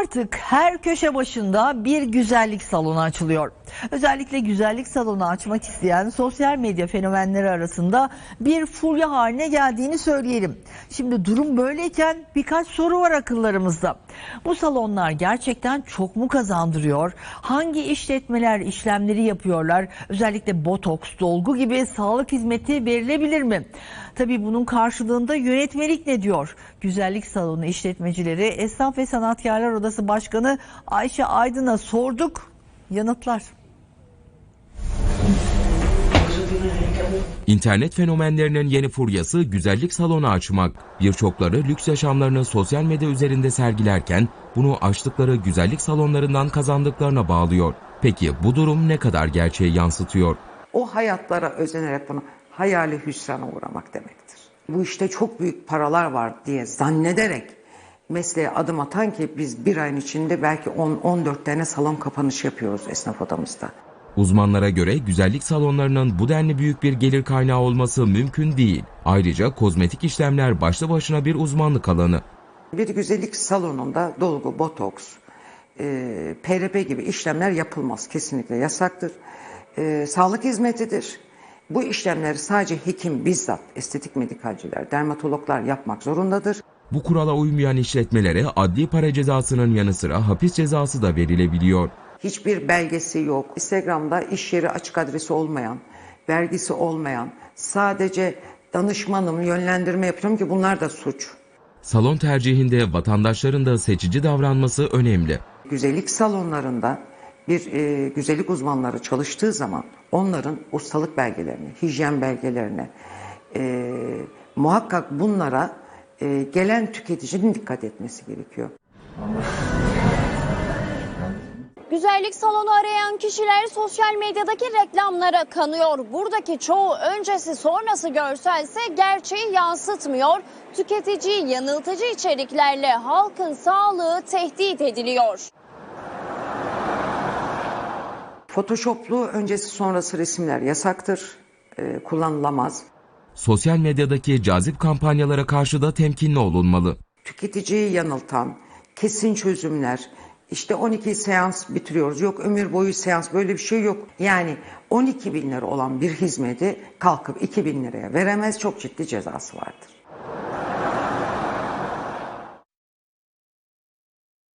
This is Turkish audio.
Artık her köşe başında bir güzellik salonu açılıyor. Özellikle güzellik salonu açmak isteyen sosyal medya fenomenleri arasında bir furya haline geldiğini söyleyelim. Şimdi durum böyleyken birkaç soru var akıllarımızda. Bu salonlar gerçekten çok mu kazandırıyor? Hangi işletmeler işlemleri yapıyorlar? Özellikle botoks, dolgu gibi sağlık hizmeti verilebilir mi? Tabii bunun karşılığında yönetmelik ne diyor? Güzellik salonu işletmecileri Esnaf ve Sanatkarlar Odası Başkanı Ayşe Aydın'a sorduk. Yanıtlar. İnternet fenomenlerinin yeni furyası güzellik salonu açmak. Birçokları lüks yaşamlarını sosyal medya üzerinde sergilerken bunu açtıkları güzellik salonlarından kazandıklarına bağlıyor. Peki bu durum ne kadar gerçeği yansıtıyor? O hayatlara özenerek bunu hayali hüsrana uğramak demektir. Bu işte çok büyük paralar var diye zannederek mesleğe adım atan ki biz bir ayın içinde belki 10-14 tane salon kapanışı yapıyoruz esnaf odamızda. Uzmanlara göre güzellik salonlarının bu denli büyük bir gelir kaynağı olması mümkün değil. Ayrıca kozmetik işlemler başlı başına bir uzmanlık alanı. Bir güzellik salonunda dolgu, botoks, e, PRP gibi işlemler yapılmaz. Kesinlikle yasaktır. E, sağlık hizmetidir. Bu işlemleri sadece hekim bizzat, estetik medikalciler, dermatologlar yapmak zorundadır. Bu kurala uymayan işletmelere adli para cezasının yanı sıra hapis cezası da verilebiliyor. Hiçbir belgesi yok. Instagram'da iş yeri açık adresi olmayan, vergisi olmayan, sadece danışmanım, yönlendirme yapıyorum ki bunlar da suç. Salon tercihinde vatandaşların da seçici davranması önemli. Güzellik salonlarında bir e, güzellik uzmanları çalıştığı zaman onların ustalık belgelerini, hijyen belgelerini e, muhakkak bunlara e, gelen tüketicinin dikkat etmesi gerekiyor. Güzellik salonu arayan kişiler sosyal medyadaki reklamlara kanıyor. Buradaki çoğu öncesi sonrası görselse gerçeği yansıtmıyor. Tüketici yanıltıcı içeriklerle halkın sağlığı tehdit ediliyor. Photoshoplu öncesi sonrası resimler yasaktır, e, kullanılamaz. Sosyal medyadaki cazip kampanyalara karşı da temkinli olunmalı. Tüketiciyi yanıltan, kesin çözümler, işte 12 seans bitiriyoruz, yok ömür boyu seans böyle bir şey yok. Yani 12 bin lira olan bir hizmeti kalkıp 2 bin liraya veremez çok ciddi cezası vardır.